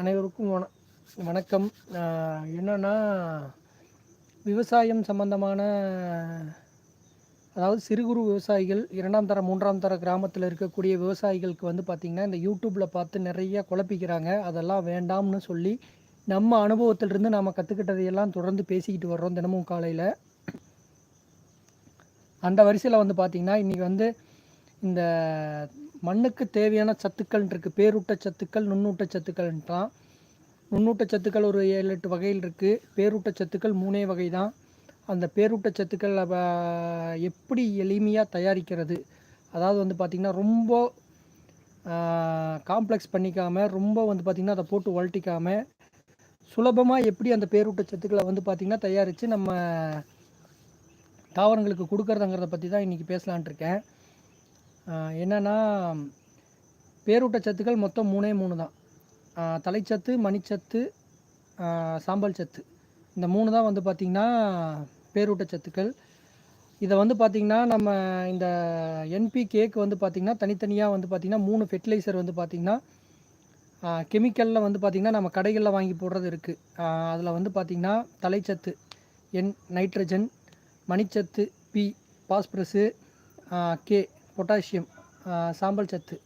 அனைவருக்கும் வண வணக்கம். என்னென்னா என்னன்னா விவசாயம் சம்பந்தமான அதாவது சிறு குறு விவசாயிகள் இரண்டாம் தர மூன்றாம் தர கிராமத்தில் இருக்கக்கூடிய விவசாயிகளுக்கு வந்து பார்த்திங்கன்னா இந்த யூடியூப்பில் பார்த்து நிறைய குழப்பிக்கிறாங்க. அதெல்லாம் வேண்டாம்னு சொல்லி நம்ம அனுபவத்திலிருந்து நாம் கற்றுக்கிட்டதையெல்லாம் தொடர்ந்து பேசிக்கிட்டு வர்றோம் தினமும் காலையில். அந்த வரிசையில் வந்து பார்த்திங்கன்னா இன்றைக்கி வந்து இந்த மண்ணுக்கு தேவையான சத்துக்கள்ன்றிருக்கு பேரூட்ட சத்துக்கள் நுண்ணூட்ட சத்துக்கள்ன்றான் நுண்ணூட்ட சத்துக்கள் ஒரு ஏழு எட்டு வகையில் இருக்குது பேரூட்ட சத்துக்கள் மூணே வகை தான் அந்த பேரூட்ட சத்துக்கள் எப்படி எளிமையாக தயாரிக்கிறது? அதாவது வந்து பார்த்திங்கன்னா ரொம்ப காம்ப்ளெக்ஸ் பண்ணிக்காமல் ரொம்ப வந்து பார்த்திங்கன்னா அதை போட்டு உழட்டிக்காமல் சுலபமாக எப்படி அந்த பேரூட்ட சத்துக்களை வந்து பார்த்திங்கன்னா தயாரித்து நம்ம தாவரங்களுக்கு கொடுக்கறதுங்கிறத பற்றி தான் இன்றைக்கி பேசலான்ட்டு இருக்கேன். என்னென்னா பேரூட்ட சத்துக்கள் மொத்தம் மூணே மூணு தான். தலைச்சத்து மணிச்சத்து சாம்பல் சத்து. இந்த மூணு தான் வந்து பார்த்திங்கன்னா பேரூட்டச்சத்துக்கள் இதை வந்து பார்த்திங்கன்னா நம்ம இந்த என்பி கேக்கு வந்து பார்த்திங்கன்னா தனித்தனியாக வந்து பார்த்திங்கன்னா மூணு ஃபெர்டிலைசர் வந்து பார்த்திங்கன்னா கெமிக்கலில் வந்து பார்த்திங்கன்னா நம்ம கடைகளில் வாங்கி போடுறது இருக்குது அதில் வந்து பார்த்திங்கன்னா தலைச்சத்து என் நைட்ரஜன் மணிச்சத்து பி பாஸ்பரஸு கே பொட்டாசியம் சாம்பல் சத்து.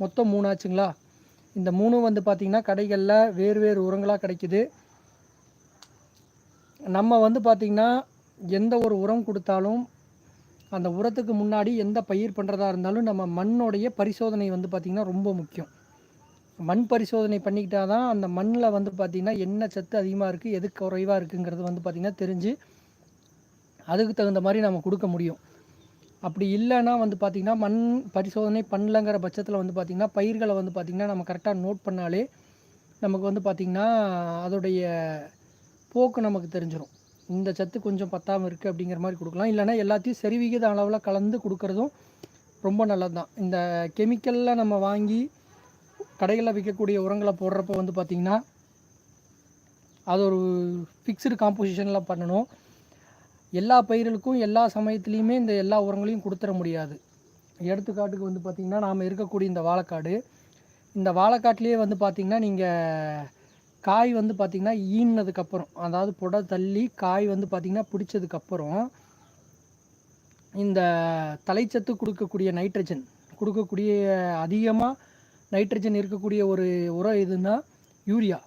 மொத்தம் மூணு ஆச்சுங்களா? இந்த மூணும் வந்து பார்த்திங்கன்னா கடைகளில் வேறு வேறு உரங்களாக கிடைக்கிது. நம்ம வந்து பார்த்திங்கன்னா எந்த ஒரு உரம் கொடுத்தாலும் அந்த உரத்துக்கு முன்னாடி எந்த பயிர் பண்ணுறதா இருந்தாலும் நம்ம மண்ணோடைய பரிசோதனை வந்து பார்த்திங்கன்னா ரொம்ப முக்கியம். மண் பரிசோதனை பண்ணிக்கிட்டா தான் அந்த மண்ணில் வந்து பார்த்திங்கன்னா என்ன சத்து அதிகமாக இருக்குது எது குறைவாக இருக்குங்கிறது வந்து பார்த்திங்கன்னா தெரிஞ்சு அதுக்கு தகுந்த மாதிரி நம்ம கொடுக்க முடியும். அப்படி இல்லைன்னா வந்து பார்த்திங்கன்னா மண் பரிசோதனை பண்ணலங்கிற பட்சத்தில் வந்து பார்த்திங்கன்னா பயிர்களை வந்து பார்த்திங்கன்னா நம்ம கரெக்டாக நோட் பண்ணாலே நமக்கு வந்து பார்த்திங்கன்னா அதோடைய போக்கு நமக்கு தெரிஞ்சிடும் இந்த சத்து கொஞ்சம் பத்தாமல் இருக்குது அப்படிங்கிற மாதிரி கொடுக்கலாம். இல்லைன்னா எல்லாத்தையும் சரி விகித அளவில் கலந்து கொடுக்குறதும் ரொம்ப நல்லது தான் இந்த கெமிக்கலில் நம்ம வாங்கி கடைகளில் விற்கக்கூடிய உரங்களை போடுறப்ப வந்து பார்த்திங்கன்னா அது ஒரு ஃபிக்ஸ்டு காம்போசிஷனில் பண்ணணும். எல்லா பயிர்களுக்கும் எல்லா சமயத்துலேயுமே இந்த எல்லா உரங்களையும் கொடுத்துட முடியாது. எடுத்துக்காட்டுக்கு வந்து பார்த்திங்கன்னா நாம் இருக்கக்கூடிய இந்த வாழைக்காடு. இந்த வாழைக்காட்டிலே வந்து பார்த்திங்கன்னா நீங்கள் காய் வந்து பார்த்திங்கன்னா ஈனதுக்கப்புறம் அதாவது புட தள்ளி காய் வந்து பார்த்திங்கன்னா பிடிச்சதுக்கப்புறம் இந்த தலைச்சத்து கொடுக்கக்கூடிய நைட்ரஜன் கொடுக்கக்கூடிய அதிகமாக நைட்ரஜன் இருக்கக்கூடிய ஒரு உரம் எதுன்னா யூரியா.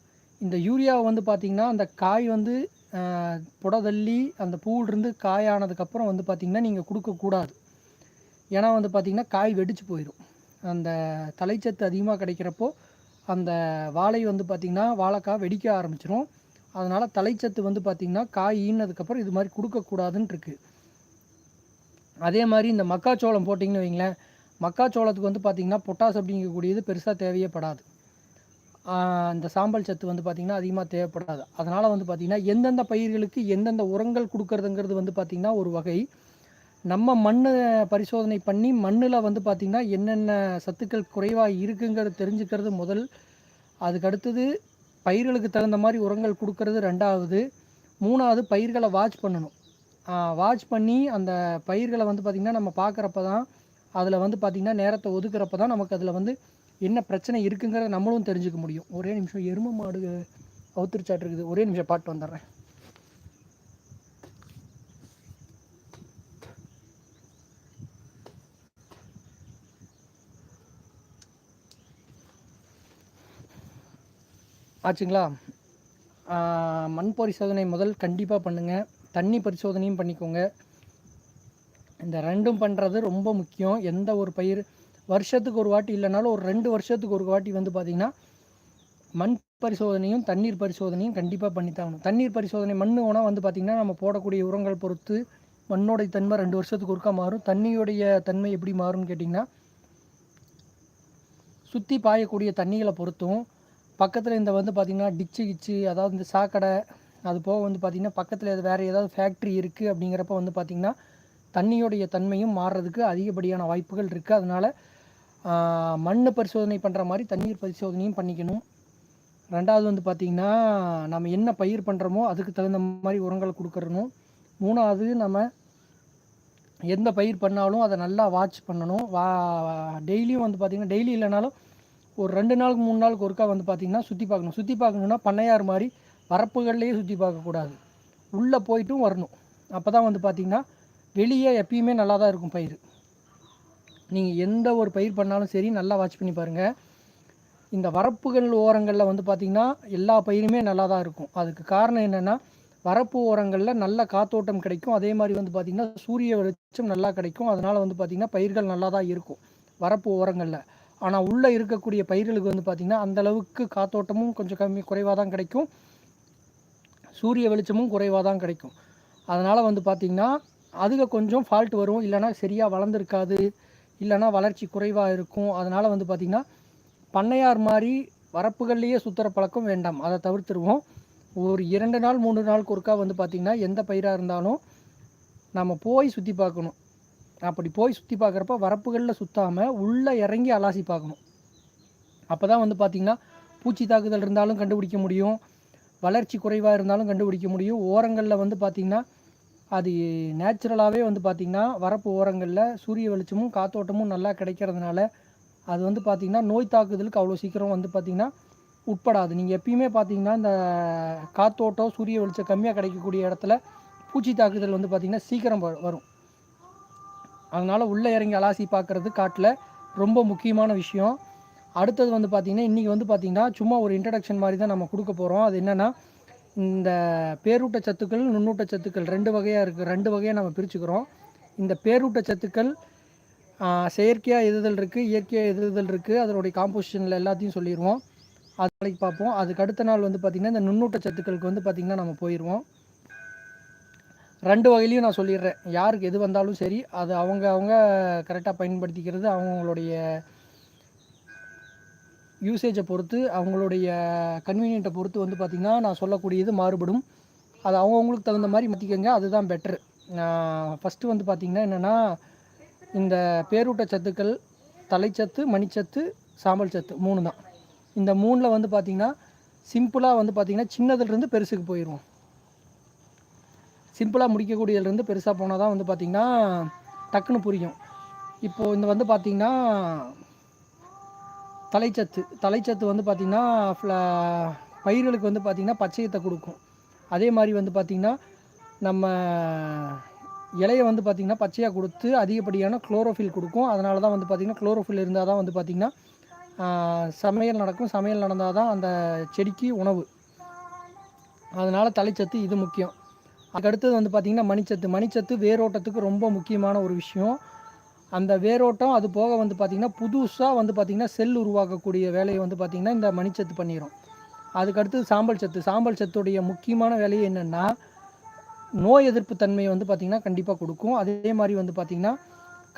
இந்த யூரியாவை வந்து பார்த்திங்கன்னா அந்த காய் வந்து புடதள்ளி தள்ளி அந்த பூவிலிருந்து காய் ஆனதுக்கப்புறம் வந்து பார்த்திங்கன்னா நீங்கள் கொடுக்கக்கூடாது. ஏன்னா வந்து பார்த்திங்கன்னா காய் வெடிச்சு போயிடும். அந்த தலைச்சத்து அதிகமாக கிடைக்கிறப்போ அந்த வாழை வந்து பார்த்திங்கன்னா வாழைக்காய் வெடிக்க ஆரம்பிச்சிரும். அதனால் தலைச்சத்து வந்து பார்த்திங்கன்னா காய் ஈனதுக்கப்புறம் இது மாதிரி கொடுக்கக்கூடாதுன்னு இருக்குது அதே மாதிரி இந்த மக்காச்சோளம் போட்டிங்கன்னு வைங்களேன். மக்காச்சோளத்துக்கு வந்து பார்த்திங்கன்னா பொட்டாஸ் அப்படிங்கக்கூடியது பெருசாக தேவையப்படாது. அந்த சாம்பல் சத்து வந்து பார்த்திங்கன்னா அதிகமாக தேவைப்படாது. அதனால் வந்து பார்த்திங்கன்னா எந்தெந்த பயிர்களுக்கு எந்தெந்த உரங்கள் கொடுக்கறதுங்கிறது வந்து பார்த்திங்கன்னா ஒரு வகை. நம்ம மண்ணை பரிசோதனை பண்ணி மண்ணில் வந்து பார்த்திங்கன்னா என்னென்ன சத்துக்கள் குறைவாக இருக்குங்கிறது தெரிஞ்சுக்கிறது முதல். அதுக்கு அடுத்தது பயிர்களுக்கு தகுந்த மாதிரி உரங்கள் கொடுக்கறது ரெண்டாவது. மூணாவது பயிர்களை வாட்ச் பண்ணணும். வாட்ச் பண்ணி அந்த பயிர்களை வந்து பார்த்திங்கன்னா நம்ம பார்க்குறப்ப தான் அதில் வந்து பார்த்திங்கன்னா நேரத்தை ஒதுக்குறப்ப தான் நமக்கு அதில் வந்து என்ன பிரச்சனை இருக்குங்கிறத நம்மளும் தெரிஞ்சுக்க முடியும். ஒரே நிமிஷம் எரும மாடு அவுத்திருச்சாட்டு இருக்குது. ஒரே நிமிஷம் பாட்டு வந்துடுறேன். ஆச்சுங்களா? மண் பரிசோதனை முதல் கண்டிப்பாக பண்ணுங்கள் தண்ணி பரிசோதனையும் பண்ணிக்கோங்க. இந்த ரெண்டும் பண்ணுறது ரொம்ப முக்கியம். எந்த ஒரு பயிர் வருஷத்துக்கு ஒரு வாட்டி இல்லைனாலும் ஒரு ரெண்டு வருஷத்துக்கு ஒரு வாட்டி வந்து பார்த்திங்கன்னா மண் பரிசோதனையும் தண்ணீர் பரிசோதனையும் கண்டிப்பாக பண்ணித்தாகணும் தண்ணீர் பரிசோதனை மண் உணவு வந்து பார்த்திங்கன்னா நம்ம போடக்கூடிய உரங்கள் பொறுத்து மண்ணோடைய தன்மை ரெண்டு வருஷத்துக்கு ஒருக்கா மாறும். தண்ணியுடைய தன்மை எப்படி மாறும்னு கேட்டிங்கன்னா சுற்றி பாயக்கூடிய தண்ணிகளை பொறுத்தும் பக்கத்தில் இந்த வந்து பார்த்திங்கன்னா டிச்சு கிச்சு அதாவது இந்த சாக்கடை அது போக வந்து பார்த்திங்கன்னா பக்கத்தில் வேறு ஏதாவது ஃபேக்ட்ரி இருக்குது அப்படிங்கிறப்ப வந்து பார்த்திங்கன்னா தண்ணியோடைய தன்மையும் மாறுறதுக்கு அதிகப்படியான வாய்ப்புகள் இருக்குது அதனால் மண் பரிசோதனை பண்ணுற மாதிரி தண்ணீர் பரிசோதனையும் பண்ணிக்கணும். ரெண்டாவது வந்து பார்த்திங்கன்னா நம்ம என்ன பயிர் பண்ணுறோமோ அதுக்கு தகுந்த மாதிரி உரங்களை கொடுக்கறணும். மூணாவது நம்ம எந்த பயிர் பண்ணாலும் அதை நல்லா வாட்ச் பண்ணணும். வா டெய்லியும் வந்து பார்த்திங்கன்னா டெய்லி இல்லைனாலும் ஒரு ரெண்டு நாளுக்கு மூணு நாளுக்கு ஒருக்கா வந்து பார்த்திங்கன்னா சுற்றி பார்க்கணும். சுற்றி பார்க்கணுன்னா பண்ணையார் மாதிரி வரப்புகள்லேயே சுற்றி பார்க்கக்கூடாது உள்ளே போயிட்டும் வரணும். அப்போ தான் வந்து பார்த்திங்கன்னா வெளியே எப்பயுமே நல்லா தான் இருக்கும் பயிர். நீங்கள் எந்த ஒரு பயிர் பண்ணாலும் சரி நல்லா வாட்ச் பண்ணி பாருங்கள் இந்த வரப்புகள் ஓரங்களில் வந்து பார்த்திங்கன்னா எல்லா பயிருமே நல்லா தான் இருக்கும். அதுக்கு காரணம் என்னென்னா வரப்பு ஓரங்களில் நல்ல காத்தோட்டம் கிடைக்கும். அதே மாதிரி வந்து பார்த்திங்கன்னா சூரிய வெளிச்சம் நல்லா கிடைக்கும். அதனால் வந்து பார்த்திங்கன்னா பயிர்கள் நல்லா தான் இருக்கும் வரப்பு ஓரங்களில். ஆனால் உள்ளே இருக்கக்கூடிய பயிர்களுக்கு வந்து பார்த்திங்கன்னா அந்த அளவுக்கு காத்தோட்டமும் கொஞ்சம் கம்மி குறைவாக தான் கிடைக்கும். சூரிய வெளிச்சமும் குறைவாக தான் கிடைக்கும். அதனால் வந்து பார்த்திங்கன்னா அதுக்கு கொஞ்சம் ஃபால்ட் வரும். இல்லைன்னா சரியாக வளர்ந்துருக்காது. இல்லைன்னா வளர்ச்சி குறைவாக இருக்கும். அதனால் வந்து பார்த்திங்கன்னா பண்ணையார் மாதிரி வரப்புகள்லேயே சுற்றுற பழக்கம் வேண்டாம். அதை தவிர்த்துருவோம். ஒரு இரண்டு நாள் மூணு நாளுக்கு ஒருக்கா வந்து பார்த்திங்கன்னா எந்த பயிராக இருந்தாலும் நம்ம போய் சுற்றி பார்க்கணும். அப்படி போய் சுற்றி பார்க்குறப்ப வரப்புகளில் சுற்றாமல் உள்ளே இறங்கி அலாசி பார்க்கணும். அப்போ தான் வந்து பார்த்திங்கன்னா பூச்சி தாக்குதல் இருந்தாலும் கண்டுபிடிக்க முடியும். வளர்ச்சி குறைவாக இருந்தாலும் கண்டுபிடிக்க முடியும். ஓரங்களில் வந்து பார்த்திங்கன்னா அது நேச்சுரலாகவே வந்து பார்த்திங்கன்னா வரப்பு ஓரங்களில் சூரிய வெளிச்சமும் காத்தோட்டமும் நல்லா கிடைக்கிறதுனால அது வந்து பார்த்திங்கன்னா நோய் தாக்குதலுக்கு அவ்வளோ சீக்கிரம் வந்து பார்த்திங்கன்னா உட்படாது. நீங்கள் எப்பயுமே பார்த்தீங்கன்னா இந்த காத்தோட்டம் சூரிய வெளிச்சம் கம்மியாக கிடைக்கக்கூடிய இடத்துல பூச்சி தாக்குதல் வந்து பார்த்திங்கன்னா சீக்கிரம் வரும். அதனால் உள்ளே இறங்கி அலாசி பார்க்குறது காட்டில் ரொம்ப முக்கியமான விஷயம். அடுத்தது வந்து பார்த்திங்கன்னா இன்றைக்கி வந்து பார்த்திங்கன்னா சும்மா ஒரு இன்ட்ரடக்ஷன் மாதிரி தான் நம்ம கொடுக்க போகிறோம் அது என்னென்னா இந்த பேரூட்ட சத்துக்கள் நுண்ணூட்ட சத்துக்கள் ரெண்டு வகையாக இருக்குது ரெண்டு வகையாக நம்ம பிரிச்சுக்கிறோம். இந்த பேரூட்ட சத்துக்கள் செயற்கையாக எதுதல் இருக்குது இயற்கையாக எதுதல் இருக்குது அதனுடைய காம்போசிஷனில் எல்லாத்தையும் சொல்லிடுவோம் அது நாளைக்கு பார்ப்போம். அதுக்கு அடுத்த நாள் வந்து பார்த்திங்கன்னா இந்த நுண்ணூட்ட சத்துக்களுக்கு வந்து பார்த்திங்கன்னா நம்ம போயிடுவோம் ரெண்டு வகையிலையும் நான் சொல்லிடுறேன். யாருக்கு எது வந்தாலும் சரி அது அவங்க அவங்க கரெக்டாக பயன்படுத்திக்கிறது அவங்களுடைய யூசேஜை பொறுத்து அவங்களுடைய கன்வீனியண்ட்டை பொறுத்து வந்து பார்த்திங்கன்னா நான் சொல்லக்கூடியது மாறுபடும். அது அவங்கவுங்களுக்கு தகுந்த மாதிரி மாற்றிக்கோங்க அதுதான் பெட்ரு ஃபஸ்ட்டு வந்து பார்த்திங்கன்னா என்னென்னா இந்த பேரூட்ட சத்துக்கள் தலைச்சத்து மணிச்சத்து சாம்பல் சத்து மூணு தான். இந்த மூணில் வந்து பார்த்திங்கன்னா சிம்பிளாக வந்து பார்த்திங்கன்னா சின்னதுலேருந்து பெருசுக்கு போயிடுவோம் சிம்பிளாக முடிக்கக்கூடியதுலேருந்து பெருசாக போனால் தான் வந்து பார்த்திங்கன்னா டக்குன்னு புரியும். இப்போது இந்த வந்து பார்த்திங்கன்னா தலைச்சத்து. தலைச்சத்து வந்து பார்த்திங்கன்னா ஃப்ள- பயிர்களுக்கு வந்து பார்த்திங்கன்னா பச்சையத்தை கொடுக்கும். அதே மாதிரி வந்து பார்த்திங்கன்னா நம்ம இலையை வந்து பார்த்திங்கன்னா பச்சையாக கொடுத்து அதிகப்படியான குளோரோஃபில் கொடுக்கும். அதனால தான் வந்து பார்த்திங்கன்னா குளோரோஃபில் இருந்தால் தான் வந்து பார்த்திங்கன்னா சமையல் நடக்கும். சமையல் நடந்தால் தான் அந்த செடிக்கு உணவு. அதனால் தலைச்சத்து இது முக்கியம். அதுக்கு அடுத்தது வந்து பார்த்திங்கன்னா மணிச்சத்து. மணிச்சத்து வேரோட்டத்துக்கு ரொம்ப முக்கியமான ஒரு விஷயம். அந்த வேரோட்டம் அது போக வந்து பார்த்திங்கன்னா புதுசாக வந்து பார்த்திங்கன்னா செல் உருவாக்கக்கூடிய வேலையை வந்து பார்த்திங்கன்னா இந்த மணிச்சத்து பண்ணிடும் அதுக்கு அடுத்தது சாம்பல் சத்து. சாம்பல் சத்துடைய முக்கியமான வேலையை என்னென்னா நோய் எதிர்ப்பு தன்மையை வந்து பார்த்திங்கன்னா கண்டிப்பாக கொடுக்கும். அதே மாதிரி வந்து பார்த்திங்கன்னா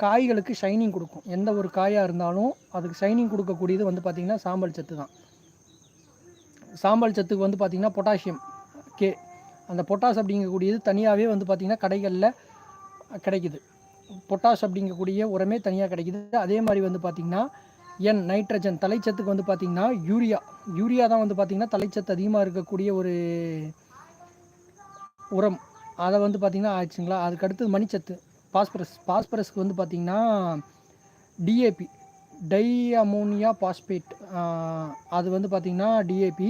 காய்களுக்கு ஷைனிங் கொடுக்கும். எந்த ஒரு காயாக இருந்தாலும் அதுக்கு ஷைனிங் கொடுக்கக்கூடியது வந்து பார்த்திங்கன்னா சாம்பல் சத்து தான். சாம்பல் சத்துக்கு வந்து பார்த்திங்கன்னா பொட்டாசியம் கே அந்த பொட்டாஸ் அப்படிங்கக்கூடியது தனியாகவே வந்து பார்த்திங்கன்னா கடைகளில் கிடைக்குது. பொட்டாஷ் அப்படிங்கக்கூடிய உரமே தனியாக கிடைக்கிது. அதே மாதிரி வந்து பார்த்திங்கன்னா என் நைட்ரஜன் தலைச்சத்துக்கு வந்து பார்த்திங்கன்னா யூரியா. யூரியா தான் வந்து பார்த்திங்கன்னா தலைச்சத்து அதிகமாக இருக்கக்கூடிய ஒரு உரம். அதை வந்து பார்த்திங்கன்னா ஆச்சுங்களா அதுக்கடுத்து மணிச்சத்து பாஸ்பரஸ். பாஸ்பரஸ்க்கு வந்து பார்த்திங்கன்னா டிஏபி டை அமோனியா பாஸ்பேட். அது வந்து பார்த்திங்கன்னா டிஏபி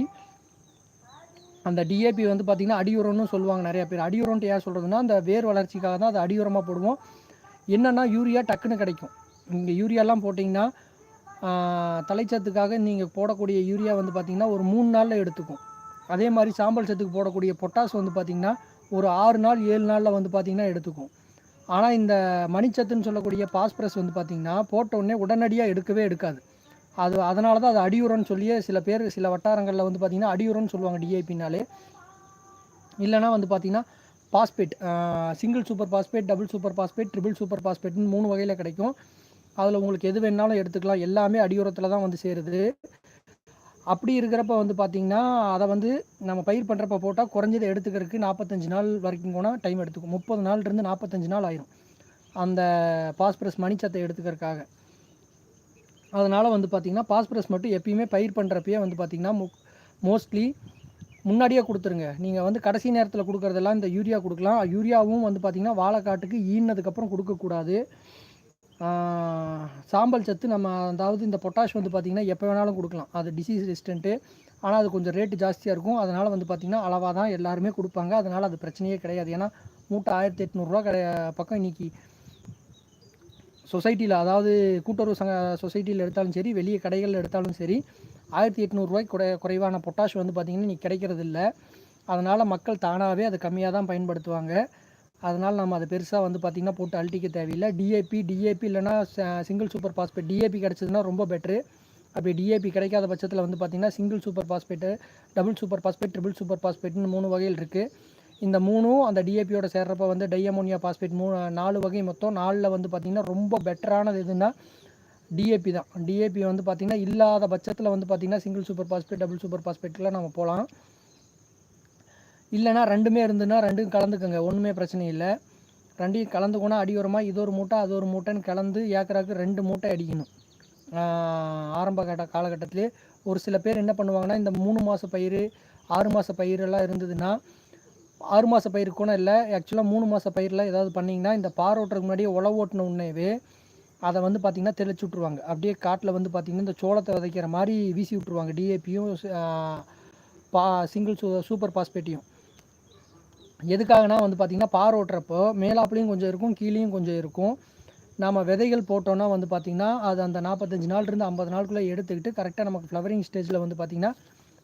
அந்த டிஏபி வந்து பார்த்திங்கன்னா அடியுரம்னு சொல்லுவாங்க நிறைய பேர். அடியுரம்ட்டு ஏன் சொல்கிறதுனா அந்த வேர் வளர்ச்சிக்காக தான் அது அடியுரமாக போடுவோம். என்னென்னா யூரியா டக்குன்னு கிடைக்கும். நீங்கள் யூரியாலாம் போட்டிங்கன்னா தலைச்சத்துக்காக நீங்கள் போடக்கூடிய யூரியா வந்து பார்த்திங்கன்னா ஒரு மூணு நாளில் எடுத்துக்கும். அதே மாதிரி சாம்பல் சத்துக்கு போடக்கூடிய பொட்டாஸ் வந்து பார்த்திங்கன்னா ஒரு ஆறு நாள் ஏழு நாளில் வந்து பார்த்திங்கன்னா எடுத்துக்கும். ஆனால் இந்த மணிச்சத்துன்னு சொல்லக்கூடிய பாஸ்பரஸ் வந்து பார்த்திங்கன்னா போட்ட உடனடியாக எடுக்கவே எடுக்காது. அது அதனால தான் அது அடியுரம்னு சொல்லியே சில பேர் சில வட்டாரங்களில் வந்து பார்த்திங்கன்னா அடியுரம்னு சொல்லுவாங்க டிஐபினாலே இல்லைனா வந்து பார்த்திங்கன்னா phosphate single super phosphate double super phosphate triple super பாஸ்பேட்னு மூணு வகையில் கிடைக்கும். அதில் உங்களுக்கு எது வேணாலும் எடுத்துக்கலாம். எல்லாமே அடியுரத்தில் தான் வந்து சேருது. அப்படி இருக்கிறப்ப வந்து பார்த்திங்கன்னா அதை வந்து நம்ம பயிர் பண்ணுறப்ப போட்டால் குறைஞ்சதை எடுத்துக்கிறதுக்கு நாற்பத்தஞ்சு நாள் வரைக்கும் கூட டைம் எடுத்துக்கும். முப்பது நாள்லேருந்து நாற்பத்தஞ்சு நாள் ஆயிரும். அந்த பாஸ்பரஸ் மணிச்சத்தை எடுத்துக்கிறதுக்காக. அதனால் வந்து பார்த்திங்கன்னா பாஸ்பரஸ் மட்டும் எப்பயுமே பயிர் பண்ணுறப்பயே வந்து பார்த்திங்கன்னா மோஸ்ட்லி முன்னாடியே கொடுத்துருங்க. நீங்கள் வந்து கடைசி நேரத்தில் கொடுக்குறதெல்லாம் இந்த யூரியா கொடுக்கலாம். யூரியாவும் வந்து பார்த்திங்கன்னா வாழைக்காட்டுக்கு ஈனதுக்கப்புறம் கொடுக்கக்கூடாது சாம்பல் சத்து நம்ம அதாவது இந்த பொட்டாஷ் வந்து பார்த்திங்கன்னா எப்போ வேணாலும் கொடுக்கலாம். அது டிசீஸ் ரெசிஸ்டண்ட்டு ஆனால் அது கொஞ்சம் ரேட்டு ஜாஸ்தியாக இருக்கும். அதனால் வந்து பார்த்திங்கன்னா அளவாக தான் எல்லாருமே கொடுப்பாங்க. அதனால் அது பிரச்சனையே கிடையாது. ஏன்னா மூட்டை ஆயிரத்தி எட்நூறுரூவா கிடையா பக்கம் இன்றைக்கி சொசைட்டியில் அதாவது கூட்டுறவு சங்க சொசைட்டியில் எடுத்தாலும் சரி வெளியே கடைகளில் எடுத்தாலும் சரி ஆயிரத்தி எட்நூறுரூவாய்க்கு குறை குறைவான பொட்டாஷ் வந்து பார்த்திங்கன்னா இன்றைக்கி கிடைக்கிறது இல்லை அதனால் மக்கள் தானாகவே அதை கம்மியாக தான் பயன்படுத்துவாங்க. அதனால் நம்ம அதை பெருசாக வந்து பார்த்திங்கன்னா போட்டு அழட்டிக்க தேவையில்லை. டிஏபி டிஏபி இல்லைனா சிங்கிள் சூப்பர் பாஸ்பேட் டிஏபி கிடச்சதுன்னா ரொம்ப பெட்ரு அப்படி டிஏபி கிடைக்காத பட்சத்தில் வந்து பார்த்திங்கன்னா single super phosphate double super phosphate triple super பாஸ்பேட்னு மூணு வகையில் இருக்குது இந்த மூணும் அந்த டிஏபியோட சேர்றப்ப வந்து டையமோனியா பாஸ்பேட் மூணு நாலு வகை மொத்தம். நாலில் வந்து பார்த்திங்கன்னா ரொம்ப பெட்டரானது எதுன்னா டிஏபி தான். டிஏபி வந்து பார்த்திங்கன்னா இல்லாத பட்சத்தில் வந்து பார்த்திங்கன்னா single super phosphate double super பாஸ்பேட்டில் நம்ம போகலாம் இல்லைனா ரெண்டுமே இருந்துன்னா ரெண்டும் கலந்துக்கோங்க. ஒன்றுமே பிரச்சனை இல்லை. ரெண்டையும் கலந்துக்கோனா அடியோரமாக இது ஒரு மூட்டை அது ஒரு மூட்டைன்னு கலந்து ஏக்கராக்கு ரெண்டு மூட்டை அடிக்கணும். ஆரம்ப கட்ட காலகட்டத்திலே ஒரு சில பேர் என்ன பண்ணுவாங்கன்னா இந்த மூணு மாத பயிர் ஆறு மாத பயிரெல்லாம் இருந்ததுன்னா ஆறு மாத பயிர் கூட இல்லை ஆக்சுவலாக மூணு மாத பயிரெலாம் ஏதாவது பண்ணிங்கன்னா இந்த பார் ஓட்டுறதுக்கு முன்னாடியே உழவு ஓட்டின உடனேவே அதை வந்து பார்த்திங்கன்னா தெளிச்சு விட்ருவாங்க அப்படியே காட்டில் வந்து பார்த்திங்கன்னா இந்த சோளத்தை விதைக்கிற மாதிரி வீசி விட்ருவாங்க டிஏபியும் பா சிங்கிள் சூ சூப்பர் பாஸ்பேட்டையும் எதுக்காகனா வந்து பார்த்திங்கன்னா பார் ஓட்டுறப்போ மேலாப்புலையும் கொஞ்சம் இருக்கும் கீழேயும் கொஞ்சம் இருக்கும். நம்ம விதைகள் போட்டோன்னா வந்து பார்த்திங்கன்னா அது அந்த நாற்பத்தஞ்சு நாள்லேருந்து ஐம்பது நாளுக்குள்ளே எடுத்துக்கிட்டு கரெக்டாக நமக்கு ஃப்ளவரிங் ஸ்டேஜில் வந்து பார்த்திங்கன்னா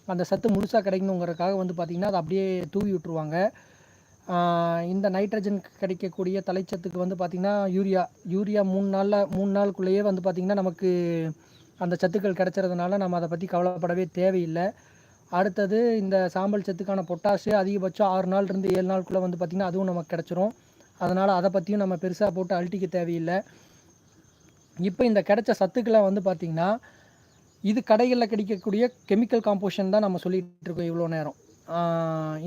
அந்த சத்து முழுசாக கிடைக்கணுங்கிறதுக்காக வந்து பார்த்திங்கன்னா அதை அப்படியே தூவி விட்ருவாங்க இந்த நைட்ரஜன் கிடைக்கக்கூடிய தலைச்சத்துக்கு வந்து பார்த்திங்கன்னா யூரியா யூரியா மூணு நாளில் மூணு நாளுக்குள்ளேயே வந்து பார்த்திங்கன்னா நமக்கு அந்த சத்துக்கள் கிடச்சறதுனால நம்ம அதை பற்றி கவலைப்படவே தேவையில்லை. அடுத்தது இந்த சாம்பல் சத்துக்கான பொட்டாஷு அதிகபட்சம் ஆறு நாள்லேருந்து ஏழு நாளுக்குள்ளே வந்து பார்த்திங்கன்னா அதுவும் நமக்கு கிடச்சிரும். அதனால் அதை பற்றியும் நம்ம பெருசாக போட்டு அழட்டிக்க தேவையில்லை. இப்போ இந்த கிடைச்ச சத்துக்களை வந்து பார்த்திங்கன்னா இது கடைகளில் கிடைக்கக்கூடிய கெமிக்கல் காம்போஷன் தான் நம்ம சொல்லிகிட்டு இருக்கோம் இவ்வளோ நேரம்.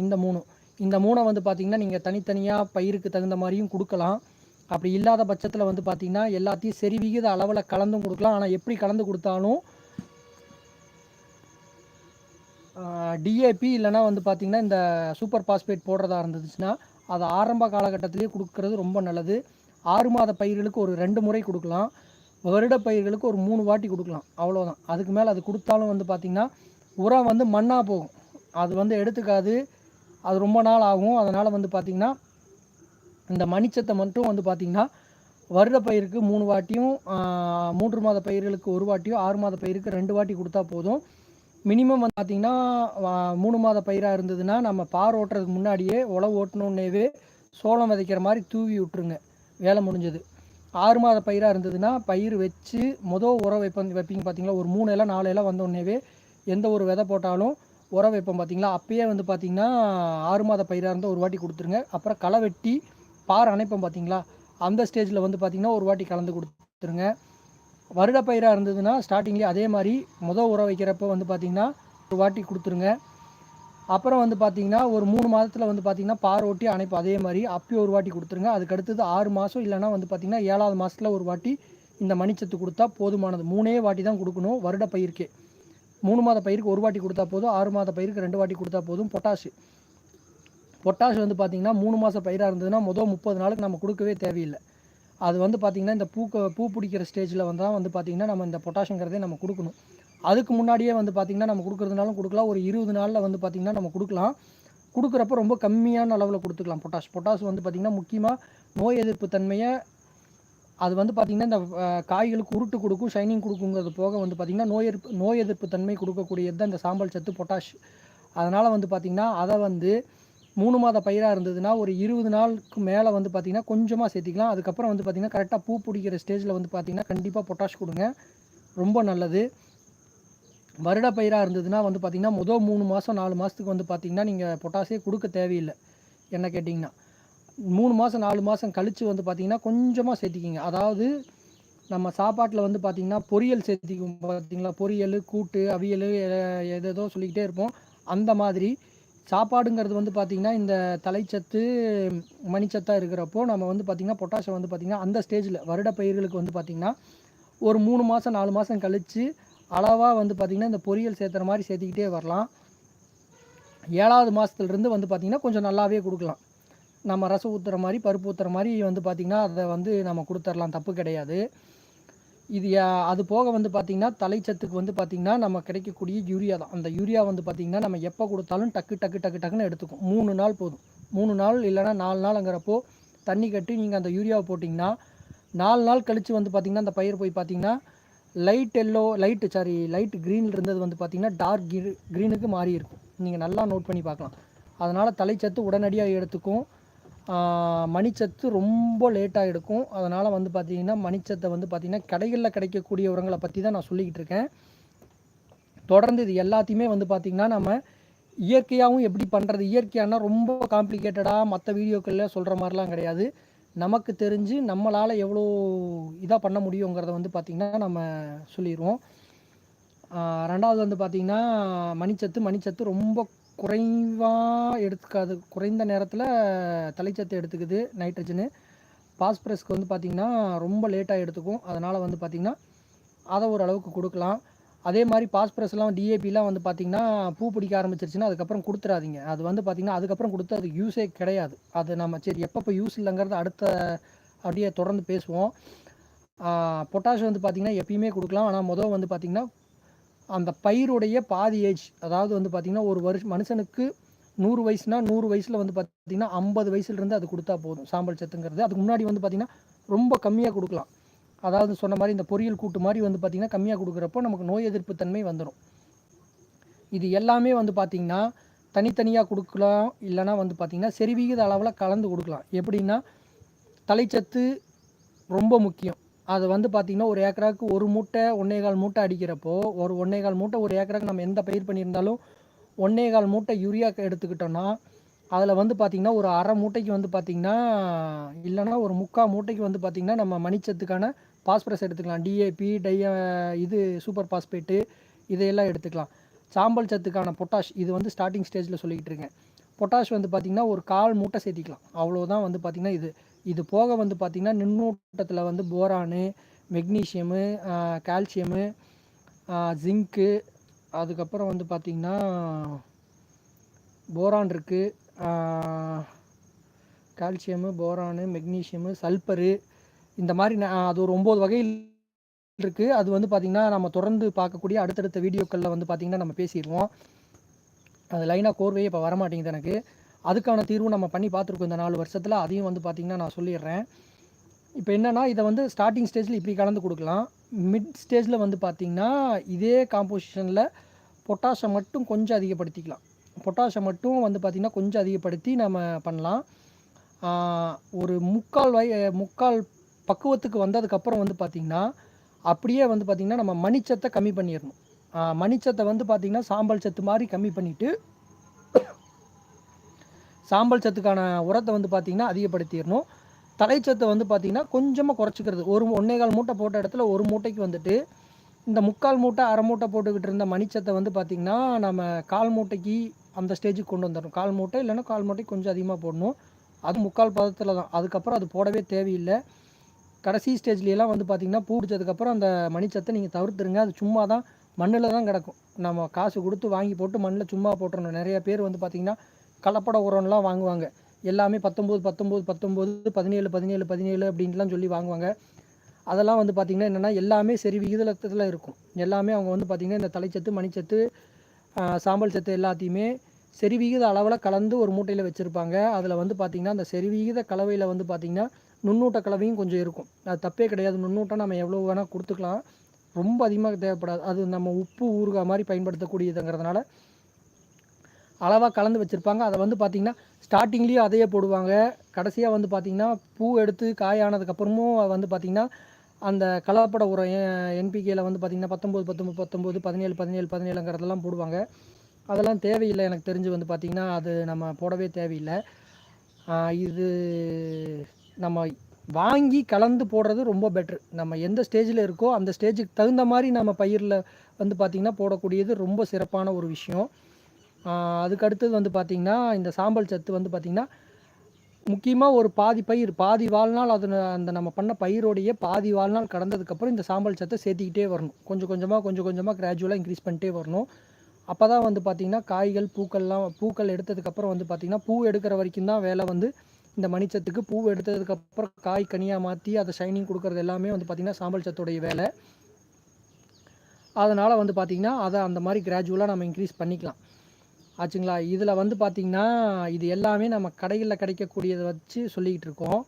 இந்த மூணு இந்த மூணை வந்து பார்த்திங்கன்னா நீங்கள் தனித்தனியாக பயிருக்கு தகுந்த மாதிரியும் கொடுக்கலாம். அப்படி இல்லாத பட்சத்தில் வந்து பார்த்திங்கன்னா எல்லாத்தையும் சரி விகித அளவில் கலந்தும் கொடுக்கலாம். ஆனால் எப்படி கலந்து கொடுத்தாலும் டிஏபி இல்லைனா வந்து பார்த்திங்கன்னா இந்த சூப்பர் பாஸ்பேட் போடுறதா இருந்துச்சுன்னா அதை ஆரம்ப காலகட்டத்திலே கொடுக்கறது ரொம்ப நல்லது. ஆறு மாத பயிர்களுக்கு ஒரு ரெண்டு முறை கொடுக்கலாம். வருட பயிர்களுக்கு ஒரு மூணு வாட்டி கொடுக்கலாம். அவ்வளோதான் அதுக்கு மேலே அது கொடுத்தாலும் வந்து பார்த்திங்கன்னா உரம் வந்து மண்ணாக போகும். அது வந்து எடுத்துக்காது. அது ரொம்ப நாள் ஆகும். அதனால் வந்து பார்த்திங்கன்னா இந்த மணிச்சத்தை மட்டும் வந்து பார்த்திங்கன்னா வருட பயிருக்கு மூணு வாட்டியும் மூன்று மாத பயிர்களுக்கு ஒரு வாட்டியும் ஆறு மாத பயிருக்கு ரெண்டு வாட்டி கொடுத்தா போதும். மினிமம் வந்து பார்த்திங்கன்னா மூணு மாத பயிராக இருந்ததுன்னா நம்ம பார் ஓட்டுறதுக்கு முன்னாடியே உழவு ஓட்டணுன்னேவே சோளம் விதைக்கிற மாதிரி தூவி விட்ருங்க வேலை முடிஞ்சது. ஆறு மாத பயிராக இருந்ததுன்னா பயிர் வச்சு மொதல் உரம் வைப்ப வைப்பீங்க பார்த்தீங்களா ஒரு மூணு இலை நாலு இலை வந்தோடனேவே எந்த ஒரு விதை போட்டாலும் உரம் வைப்போம் பார்த்தீங்களா? அப்போயே வந்து பார்த்திங்கன்னா ஆறு மாத பயிராக இருந்தால் ஒரு வாட்டி கொடுத்துருங்க. அப்புறம் களை வெட்டி பார் அணைப்போம் பார்த்தீங்களா? அந்த ஸ்டேஜில் வந்து பார்த்திங்கன்னா ஒரு வாட்டி கலந்து கொடுத்துருங்க. வருட பயிராக இருந்ததுன்னா ஸ்டார்டிங்லேயே அதே மாதிரி மொதல் உரம் வைக்கிறப்ப வந்து பார்த்திங்கன்னா ஒரு வாட்டி கொடுத்துருங்க. அப்புறம் வந்து பார்த்திங்கன்னா ஒரு மூணு மாதத்தில் வந்து பார்த்திங்கன்னா பார் ஓட்டி அணைப்பு அதே மாதிரி. அப்பயும் ஒரு வாட்டி கொடுத்துருங்க. அதுக்கு அடுத்தது ஆறு மாதம் இல்லைனா வந்து பார்த்திங்கன்னா ஏழாவது மாதத்தில் ஒரு வாட்டி இந்த மணிச்சத்து கொடுத்தா போதுமானது. மூணே வாட்டி தான் கொடுக்கணும் வருட பயிருக்கே. மூணு மாத பயிருக்கு ஒரு வாட்டி கொடுத்தா போதும் ஆறு மாத பயிருக்கு ரெண்டு வாட்டி கொடுத்தா போதும் பொட்டாஷு பொட்டாஷ் வந்து பார்த்திங்கன்னா மூணு மாதம் பயிராக இருந்ததுன்னா மொதல் முப்பது நாளுக்கு நம்ம கொடுக்கவே தேவையில்லை. அது வந்து பார்த்திங்கன்னா இந்த பூக்க பூ பிடிக்கிற ஸ்டேஜில் வந்தால் வந்து பார்த்திங்கன்னா நம்ம இந்த பொட்டாஷுங்கிறதே நம்ம கொடுக்கணும். அதுக்கு முன்னாடியே வந்து பார்த்திங்கன்னா நம்ம கொடுக்குறதுனாலும் கொடுக்கலாம். ஒரு இருபது நாளில் வந்து பார்த்திங்கன்னா நம்ம கொடுக்கலாம். கொடுக்குறப்ப ரொம்ப கம்மியான அளவில் கொடுத்துக்கலாம் பொட்டாஷ் பொட்டாஷ் வந்து பார்த்திங்கன்னா முக்கியமாக நோய் எதிர்ப்பு தன்மையை அது வந்து பார்த்திங்கன்னா இந்த காய்களுக்கு உருட்டு கொடுக்கும் ஷைனிங் கொடுக்குங்கிறது போக வந்து பார்த்திங்கன்னா நோய் எதிர்ப்பு நோய் எதிர்ப்பு தன்மை கொடுக்கக்கூடியது தான் இந்த சாம்பல் சத்து பொட்டாஷ் அதனால் வந்து பார்த்திங்கன்னா அதை வந்து மூணு மாத பயிராக இருந்ததுன்னா ஒரு இருபது நாளுக்கு மேலே வந்து பார்த்திங்கன்னா கொஞ்சமாக சேர்த்திக்கலாம். அதுக்கப்புறம் வந்து பார்த்திங்கன்னா கரெக்டாக பூ பிடிக்கிற ஸ்டேஜில் வந்து பார்த்திங்கன்னா கண்டிப்பாக பொட்டாஷ் கொடுங்க. ரொம்ப நல்லது. வருட பயிராக இருந்ததுன்னா வந்து பார்த்திங்கன்னா முதல் மூணு மாதம் நாலு மாதத்துக்கு வந்து பார்த்திங்கன்னா நீங்கள் பொட்டாஷே கொடுக்க தேவையில்லை. என்ன கேட்டிங்கன்னா. மூணு மாதம் நாலு மாதம் கழித்து வந்து பார்த்திங்கன்னா கொஞ்சமாக சேர்த்திக்கிங்க. அதாவது நம்ம சாப்பாட்டில் வந்து பார்த்திங்கன்னா பொரியல் சேர்த்திக்கும் பார்த்திங்களா பொரியல் கூட்டு அவியல் எதோ சொல்லிக்கிட்டே இருப்போம். அந்த மாதிரி சாப்பாடுங்கிறது வந்து பார்த்திங்கன்னா இந்த தலைச்சத்து மணிச்சத்தாக இருக்கிறப்போ நம்ம வந்து பார்த்திங்கன்னா பொட்டாசியம் வந்து பார்த்திங்கன்னா அந்த ஸ்டேஜில் வருட பயிர்களுக்கு வந்து பார்த்திங்கன்னா ஒரு மூணு மாதம் நாலு மாதம் கழித்து அளவாக வந்து பார்த்திங்கன்னா இந்த பொரியல் சேர்த்துற மாதிரி சேர்த்திக்கிட்டே வரலாம். ஏழாவது மாதத்துலேருந்து வந்து பார்த்திங்கன்னா கொஞ்சம் நல்லாவே கொடுக்கலாம். நம்ம ரசம் ஊற்றுற மாதிரி பருப்பு ஊற்றுற மாதிரி வந்து பார்த்திங்கன்னா அதை வந்து நம்ம கொடுத்துர்லாம். தப்பு கிடையாது. இது யா- அது போக வந்து பார்த்திங்கன்னா தலைச்சத்துக்கு வந்து பார்த்திங்கன்னா நம்ம கிடைக்கக்கூடிய யூரியா தான். அந்த யூரியா வந்து பார்த்திங்கன்னா நம்ம எப்போ கொடுத்தாலும் டக்கு டக்கு டக்கு டக்குன்னு எடுத்துக்கும். மூணு நாள் போதும். மூணு நாள் இல்லைன்னா நாலு நாளுங்கிறப்போ தண்ணி கட்டி நீங்கள் அந்த யூரியாவை போட்டிங்கன்னா நாலு நாள் கழித்து வந்து பார்த்திங்கன்னா அந்த பயிர் போய் பார்த்திங்கன்னா light yellow light sorry light க்ரீனில் இருந்தது வந்து பார்த்திங்கன்னா டார்க் கிரீ க்ரீனுக்கு மாறி இருக்கும். நீங்கள் நல்லா நோட் பண்ணி பார்க்கலாம். அதனால் தலைச்சத்து உடனடியாக எடுத்துக்கும். மணிச்சத்து ரொம்ப லேட்டாக எடுக்கும் அதனால் வந்து பார்த்திங்கன்னா மணிச்சத்தை வந்து பார்த்திங்கன்னா கடைகளில் கிடைக்கக்கூடிய உரங்களை பற்றி தான் நான் சொல்லிக்கிட்டு இருக்கேன். தொடர்ந்து இது எல்லாத்தையுமே வந்து பார்த்திங்கன்னா நம்ம இயற்கையாகவும் எப்படி பண்ணுறது இயற்கையானா ரொம்ப காம்ப்ளிகேட்டடாக மற்ற வீடியோக்களில் சொல்கிற மாதிரிலாம் கிடையாது. நமக்கு தெரிஞ்சு நம்மளால் எவ்வளோ இதாக பண்ண முடியுங்கிறத வந்து பார்த்திங்கன்னா நம்ம சொல்லிடுவோம் ரெண்டாவது வந்து பார்த்திங்கன்னா மணிச்சத்து மணிச்சத்து ரொம்ப குறைவாக எடுத்துக்காது. குறைந்த நேரத்தில் தலைச்சத்து எடுத்துக்குது நைட்ரஜனு பாஸ்பரஸ்க்கு வந்து பார்த்திங்கன்னா ரொம்ப லேட்டாக எடுத்துக்கும். அதனால் வந்து பார்த்திங்கன்னா அதை ஓரளவுக்கு கொடுக்கலாம். அதே மாதிரி பாஸ்பரஸ்லாம் டிஏபிலாம் வந்து பார்த்திங்கன்னா பூ பிடிக்க ஆரம்பிச்சிருச்சுன்னா அதுக்கப்புறம் கொடுத்துறாதீங்க. அது வந்து பார்த்திங்கன்னா அதுக்கப்புறம் கொடுத்து அதுக்கு யூஸே கிடையாது. அது நம்ம சரி எப்பப்போ யூஸ் இல்லைங்கிறத அடுத்த அப்படியே தொடர்ந்து பேசுவோம். பொட்டாஷ் வந்து பார்த்திங்கன்னா எப்பயுமே கொடுக்கலாம். ஆனால் முதல் வந்து பார்த்திங்கன்னா அந்த பயிருடைய பாதி ஏஜ் அதாவது வந்து பார்த்திங்கன்னா ஒரு வருஷம் மனுஷனுக்கு நூறு வயசுனா நூறு வயசில் வந்து பார்த்திங்கன்னா ஐம்பது வயசுலேருந்து அது கொடுத்தா போதும் சாம்பல் சத்துங்கிறது. அதுக்கு முன்னாடி வந்து பார்த்திங்கன்னா ரொம்ப கம்மியாக கொடுக்கலாம். அதாவது சொன்ன மாதிரி இந்த பொரியல் கூட்டு மாதிரி வந்து பார்த்திங்கன்னா கம்மியாக கொடுக்குறப்போ நமக்கு நோய் எதிர்ப்பு தன்மை வந்துடும் இது எல்லாமே வந்து பார்த்திங்கன்னா தனித்தனியாக கொடுக்கலாம் இல்லைன்னா வந்து பார்த்திங்கன்னா செறிவிகித அளவில் கலந்து கொடுக்கலாம். எப்படின்னா தலைச்சத்து ரொம்ப முக்கியம். அது வந்து பார்த்திங்கன்னா ஒரு ஏக்கராக்கு ஒரு மூட்டை ஒன்றே கால் மூட்டை அடிக்கிறப்போ ஒரு ஒன்றே கால் மூட்டை ஒரு ஏக்கராக்கு நம்ம எந்த பயிர் பண்ணியிருந்தாலும் ஒன்றே கால் மூட்டை யூரியா எடுத்துக்கிட்டோன்னா அதில் வந்து பார்த்திங்கன்னா ஒரு அரை மூட்டைக்கு வந்து பார்த்திங்கன்னா இல்லைன்னா ஒரு முக்கால் மூட்டைக்கு வந்து பார்த்திங்கன்னா நம்ம மணிச்சத்துக்கான பாஸ்பரஸ் எடுத்துக்கலாம். டிஏபி டைய இது சூப்பர் பாஸ்பேட்டு இதையெல்லாம் எடுத்துக்கலாம். சாம்பல் சத்துக்கான பொட்டாஷ் இது வந்து ஸ்டார்டிங் ஸ்டேஜில் சொல்லிக்கிட்டு இருக்கேன். பொட்டாஷ் வந்து பார்த்திங்கன்னா ஒரு கால் மூட்டை சேர்த்திக்கலாம். அவ்வளோதான் வந்து பார்த்திங்கன்னா இது. இது போக வந்து பார்த்திங்கன்னா நின்னூட்டத்தில் வந்து போரானு மெக்னீஷியமு கால்சியமு ஜிங்க்கு அதுக்கப்புறம் வந்து பார்த்திங்கன்னா போரான் இருக்குது கால்சியமு போரானு மெக்னீஷியமு சல்பரு இந்த மாதிரி அது ஒரு ஒம்பது வகையில் இருக்குது அது வந்து பார்த்திங்கன்னா நம்ம தொடர்ந்து பார்க்கக்கூடிய அடுத்தடுத்த வீடியோக்களில் வந்து பார்த்திங்கன்னா நம்ம பேசிடுவோம் அது லைனாக கோர்வையே இப்போ வரமாட்டேங்குது எனக்கு. அதுக்கான தீர்வு நம்ம பண்ணி பார்த்துருக்கோம் இந்த நாலு வருஷத்தில். அதையும் வந்து பார்த்திங்கன்னா நான் சொல்லிடுறேன். இப்போ என்னென்னா இதை வந்து ஸ்டார்டிங் ஸ்டேஜில் இப்படி கலந்து கொடுக்கலாம். மிட் ஸ்டேஜில் வந்து பார்த்திங்கன்னா இதே காம்போசிஷனில் பொட்டாஷை மட்டும் கொஞ்சம் அதிகப்படுத்திக்கலாம். பொட்டாஷை மட்டும் வந்து பார்த்திங்கன்னா கொஞ்சம் அதிகப்படுத்தி நம்ம பண்ணலாம். ஒரு முக்கால் வய முக்கால் பக்குவத்துக்கு வந்ததுக்கப்புறம் வந்து பார்த்திங்கன்னா அப்படியே வந்து பார்த்திங்கன்னா நம்ம மணிச்சத்தை கம்மி பண்ணிடணும். மணிச்சத்தை வந்து பார்த்திங்கன்னா சாம்பல் சத்து மாதிரி கம்மி பண்ணிவிட்டு சாம்பல் சத்துக்கான உரத்தை வந்து பார்த்திங்கன்னா அதிகப்படுத்திடணும். தலைச்சத்தை வந்து பார்த்திங்கன்னா கொஞ்சமாக குறைச்சிக்கிறது. ஒரு ஒன்றே கால் மூட்டை போட்ட இடத்துல ஒரு மூட்டைக்கு வந்துட்டு இந்த முக்கால் மூட்டை அரை மூட்டை போட்டுக்கிட்டு இருந்த மணிச்சத்தை வந்து பார்த்திங்கன்னா நம்ம கால் மூட்டைக்கு அந்த ஸ்டேஜுக்கு கொண்டு வந்துடணும். கால் மூட்டை இல்லைன்னா கால் மூட்டைக்கு கொஞ்சம் அதிகமாக போடணும். அது முக்கால் பதத்தில் தான். அதுக்கப்புறம் அது போடவே தேவையில்லை. கடைசி ஸ்டேஜ்லலாம் வந்து பார்த்திங்கன்னா பூடிச்சதுக்கப்புறம் அந்த மணிச்சத்தை நீங்கள் தவிர்த்துருங்க. அது சும்மா தான் மண்ணில் தான் கிடக்கும். நம்ம காசு கொடுத்து வாங்கி போட்டு மண்ணில் சும்மா போட்டுறணும். நிறைய பேர் வந்து பார்த்திங்கன்னா கலப்பட உரம்லாம் வாங்குவாங்க. எல்லாமே பத்தொம்போது பத்தொம்போது பத்தொம்போது பதினேழு பதினேழு பதினேழு அப்படின்ட்டுலாம் சொல்லி வாங்குவாங்க. அதெல்லாம் வந்து பார்த்திங்கன்னா என்னென்னா எல்லாமே சரி விகிதத்தில் இருக்கும். எல்லாமே அவங்க வந்து பார்த்திங்கன்னா இந்த தலைச்சத்து மணிச்சத்து சாம்பல் சத்து எல்லாத்தையுமே செரி விகித அளவில் கலந்து ஒரு மூட்டையில் வச்சுருப்பாங்க. அதில் வந்து பார்த்திங்கன்னா அந்த செரி விகித கலவையில் வந்து பார்த்திங்கன்னா நுண்ணூட்ட கலவையும் கொஞ்சம் இருக்கும். அது தப்பே கிடையாது. நுண்ணூட்டம் நம்ம எவ்வளோ வேணால் கொடுத்துக்கலாம். ரொம்ப அதிகமாக தேவைப்படாது. அது நம்ம உப்பு ஊறுகாய் மாதிரி பயன்படுத்தக்கூடியதுங்கிறதுனால அளவாக கலந்து வச்சுருப்பாங்க. அதை வந்து பார்த்திங்கன்னா ஸ்டார்டிங்லேயும் அதையே போடுவாங்க. கடைசியாக வந்து பார்த்திங்கன்னா பூ எடுத்து காயானதுக்கப்புறமும் வந்து பார்த்திங்கன்னா அந்த கலப்பட உரம் என்பிகேல வந்து பார்த்திங்கன்னா பத்தொம்போது பத்தொம்போது பத்தொம்போது பதினேழு பதினேழு பதினேழுங்கிறதெல்லாம் போடுவாங்க. அதெல்லாம் தேவையில்லை எனக்கு தெரிஞ்சு வந்து பார்த்திங்கன்னா அது நம்ம போடவே தேவையில்லை. இது நம்ம வாங்கி கலந்து போடுறது ரொம்ப பெட்ரு நம்ம எந்த ஸ்டேஜில் இருக்கோ அந்த ஸ்டேஜுக்கு தகுந்த மாதிரி நம்ம பயிரில் வந்து பார்த்திங்கன்னா போடக்கூடியது ரொம்ப சிறப்பான ஒரு விஷயம். அதுக்கு அடுத்தது வந்து பார்த்திங்கன்னா இந்த சாம்பல் சத்து வந்து பார்த்திங்கன்னா முக்கியமாக ஒரு பாதி பயிர் பாதி வாழ்நாள் அது அந்த நம்ம பண்ண பயிரோடைய பாதி வாழ்நாள் கடந்ததுக்கப்புறம் இந்த சாம்பல் சத்தை சேர்த்திக்கிட்டே வரணும். கொஞ்சம் கொஞ்சமாக கொஞ்சம் கொஞ்சமாக கிராஜுவலாக இன்க்ரீஸ் பண்ணிட்டே வரணும். அப்போ தான் வந்து பார்த்திங்கன்னா காய்கள் பூக்கள்லாம் பூக்கள் எடுத்ததுக்கப்புறம் வந்து பார்த்திங்கன்னா பூ எடுக்கிற வரைக்கும் தான் வேலை வந்து இந்த மணிச்சத்துக்கு. பூ எடுத்ததுக்கப்புறம் காய் கனியாக மாற்றி அதை ஷைனிங் கொடுக்கறது எல்லாமே வந்து பார்த்திங்கன்னா சாம்பல் சத்துடைய வேலை. அதனால் வந்து பார்த்திங்கன்னா அதை அந்த மாதிரி கிராஜுவலாக நம்ம இன்க்ரீஸ் பண்ணிக்கலாம். ஆச்சுங்களா? இதில் வந்து பார்த்திங்கன்னா இது எல்லாமே நம்ம கடைகளில் கிடைக்கக்கூடியதை வச்சு சொல்லிக்கிட்டு இருக்கோம்.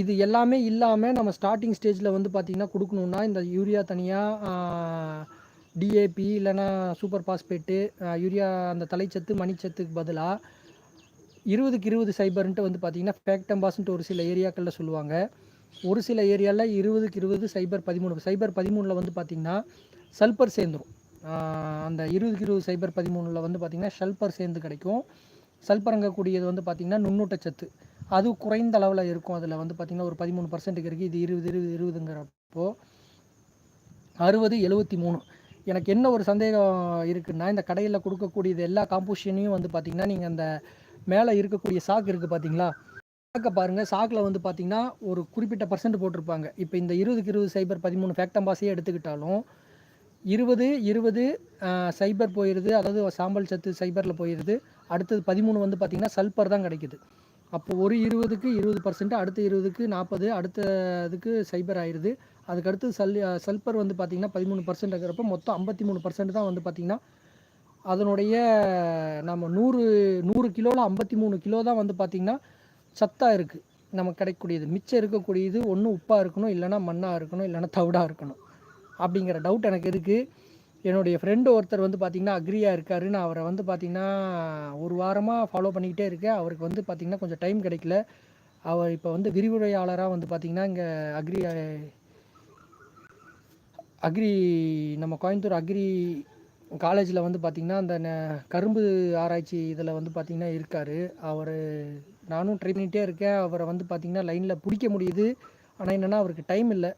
இது எல்லாமே இல்லாமல் நம்ம ஸ்டார்டிங் ஸ்டேஜில் வந்து பார்த்திங்கன்னா கொடுக்கணுன்னா இந்த யூரியா தனியாக டிஏபி இல்லைன்னா சூப்பர் பாஸ்பேட்டு யூரியா அந்த தலைச்சத்து மணிச்சத்துக்கு பதிலாக இருபதுக்கு இருபது சைபர்ன்ட்டு வந்து பார்த்திங்கன்னா ஃபேக்டம்பாஸ்ன்ட்டு ஒரு சில ஏரியாக்களில் சொல்லுவாங்க. ஒரு சில ஏரியாவில் இருபதுக்கு இருபது சைபர் பதிமூணு சைபர் பதிமூணில் வந்து பார்த்திங்கன்னா சல்பர் சேர்ந்துடும் அந்த இருபதுக்கு இருபது சைபர் பதிமூணில் வந்து பார்த்திங்கன்னா ஷல்பர் சேர்ந்து கிடைக்கும். சல்பரங்கக்கூடியது வந்து பார்த்திங்கன்னா நுண்ணூட்டச்சத்து அது குறைந்த அளவில் இருக்கும். அதில் வந்து பார்த்திங்கன்னா ஒரு பதிமூணு பர்சன்ட்டுக்கு இருக்குது இது இருபது இருபது இருபதுங்கிறப்போ அறுபது எழுபத்தி மூணு. எனக்கு என்ன ஒரு சந்தேகம் இருக்குன்னா இந்த கடையில் கொடுக்கக்கூடியது எல்லா காம்போசிஷனையும் வந்து பார்த்திங்கன்னா நீங்கள் அந்த மேலே இருக்கக்கூடிய சாக்கு இருக்குது பார்த்தீங்களா சாக்கை பாருங்கள் சாக்கில் வந்து பார்த்திங்கன்னா ஒரு குறிப்பிட்ட பர்சன்ட் போட்டிருப்பாங்க. இப்போ இந்த இருபதுக்கு இருபது சைபர் பதிமூணு ஃபேக்டம்பாஸையே எடுத்துக்கிட்டாலும் இருபது இருபது சைபர் போயிடுது அதாவது சாம்பல் சத்து சைபரில் போயிடுது அடுத்தது பதிமூணு வந்து பார்த்திங்கன்னா சல்பர் தான் கிடைக்குது. அப்போ ஒரு இருபதுக்கு இருபது பர்சன்ட் அடுத்த இருபதுக்கு நாற்பது அடுத்த இதுக்கு சைபர் ஆயிடுது அதுக்கடுத்து சல் சல்பர் வந்து பார்த்திங்கன்னா பதிமூணு பர்சன்ட் இருக்கிறப்ப மொத்தம் ஐம்பத்தி மூணு பர்சன்ட் தான் வந்து பார்த்திங்கன்னா அதனுடைய நம்ம நூறு நூறு கிலோவில் ஐம்பத்தி மூணு கிலோ தான் வந்து பார்த்திங்கன்னா சத்தாக இருக்குது நமக்கு கிடைக்கக்கூடியது. மிச்சம் இருக்கக்கூடியது ஒன்று உப்பாக இருக்கணும் இல்லைன்னா மண்ணாக இருக்கணும் இல்லைன்னா தவிடாக இருக்கணும். அப்படிங்கிற டவுட் எனக்கு இருக்குது என்னுடைய ஃப்ரெண்டு ஒருத்தர் வந்து பார்த்திங்கன்னா அக்ரியாக இருக்காரு. நான் அவரை வந்து பார்த்திங்கன்னா ஒரு வாரமாக ஃபாலோ பண்ணிக்கிட்டே இருக்கேன். அவருக்கு வந்து பார்த்திங்கன்னா கொஞ்சம் டைம் கிடைக்கல. அவர் இப்போ வந்து விரிவுரையாளராக வந்து பார்த்திங்கன்னா இங்கே அக்ரி அக்ரி நம்ம கோயம்புத்தூர் அக்ரி காலேஜில் வந்து பார்த்திங்கன்னா அந்த ந- கரும்பு ஆராய்ச்சி இதில் வந்து பார்த்திங்கன்னா இருக்கார். அவர் நானும் ட்ரை பண்ணிகிட்டே இருக்கேன். அவரை வந்து பார்த்திங்கன்னா லைனில் பிடிக்க முடியுது. ஆனால் என்னென்னா அவருக்கு டைம் இல்லை.